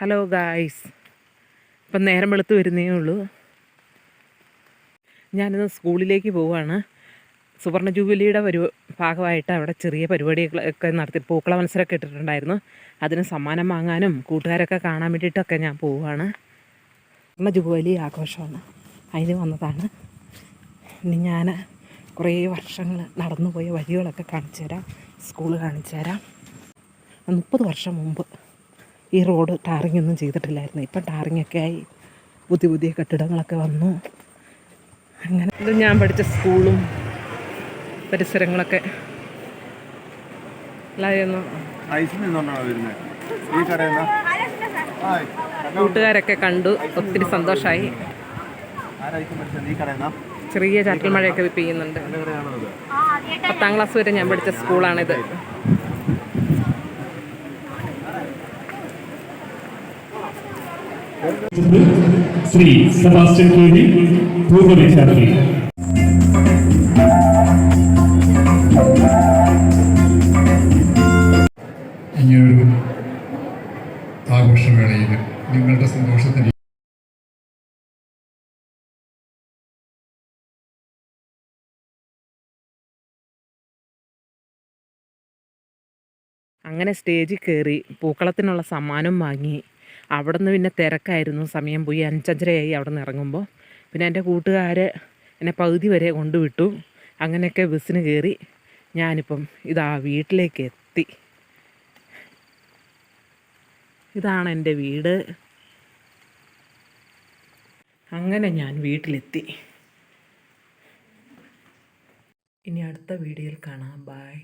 Hello guys ഇപ്പം നേരം വെളുത്ത് വരുന്നേ ഉള്ളൂ. ഞാനിന്ന് സ്കൂളിലേക്ക് പോവുകയാണ് സുവർണ ജൂബിലിയുടെ ഒരു ഭാഗമായിട്ട് അവിടെ ചെറിയ പരിപാടികളൊക്കെ നടത്തി പൂക്കള മത്സരമൊക്കെ ഇട്ടിട്ടുണ്ടായിരുന്നു. അതിന് സമ്മാനം വാങ്ങാനും കൂട്ടുകാരൊക്കെ കാണാൻ വേണ്ടിയിട്ടൊക്കെ ഞാൻ പോവുകയാണ് സുവർണ ജൂബിലി ആഘോഷമാണ്. അതിന് വന്നതാണ്. ഇനി ഞാൻ കുറേ വർഷങ്ങൾ നടന്നു പോയ വഴികളൊക്കെ കാണിച്ചു തരാം സ്കൂൾ കാണിച്ചു തരാം മുപ്പത് വർഷം മുമ്പ് ഈ റോഡ് ടാറിങ്ങൊന്നും ഒന്നും ചെയ്തിട്ടില്ലായിരുന്നു. ഇപ്പം ടാറിങ്ങൊക്കെ ആയി പുതിയ പുതിയ കെട്ടിടങ്ങളൊക്കെ വന്നു. അങ്ങനെ ഇത് ഞാൻ പഠിച്ച സ്കൂളും പരിസരങ്ങളൊക്കെ കൂട്ടുകാരൊക്കെ കണ്ടു. ഒത്തിരി സന്തോഷമായി ചെറിയ ചാറ്റൽ മഴയൊക്കെ പെയ്യുന്നുണ്ട് പത്താം ക്ലാസ് വരെ ഞാൻ പഠിച്ച സ്കൂളാണിത്. ശ്രീ സെബാസ്റ്റ്യൻ കെ വി പൂർവ വിദ്യാർത്ഥി. ഈയൊരു ആഘോഷവേളയിൽ നിങ്ങളുടെ സന്തോഷത്തിന് അങ്ങനെ സ്റ്റേജിൽ കയറി പൂക്കളത്തിനുള്ള സമ്മാനം വാങ്ങി അവിടെ നിന്ന് പിന്നെ തിരക്കായിരുന്നു. സമയം പോയി അഞ്ചഞ്ചരയായി അവിടെ നിന്ന് ഇറങ്ങുമ്പോൾ. പിന്നെ എന്റെ കൂട്ടുകാർ എന്നെ പകുതി വരെ കൊണ്ടുവിട്ടു. അങ്ങനെയൊക്കെ ബസ്സിന് കയറി ഞാനിപ്പം ഇതാ വീട്ടിലേക്ക് എത്തി. ഇതാണ് എന്റെ വീട്. അങ്ങനെ ഞാൻ വീട്ടിലെത്തി. ഇനി അടുത്ത വീഡിയോയിൽ കാണാം. ബായ്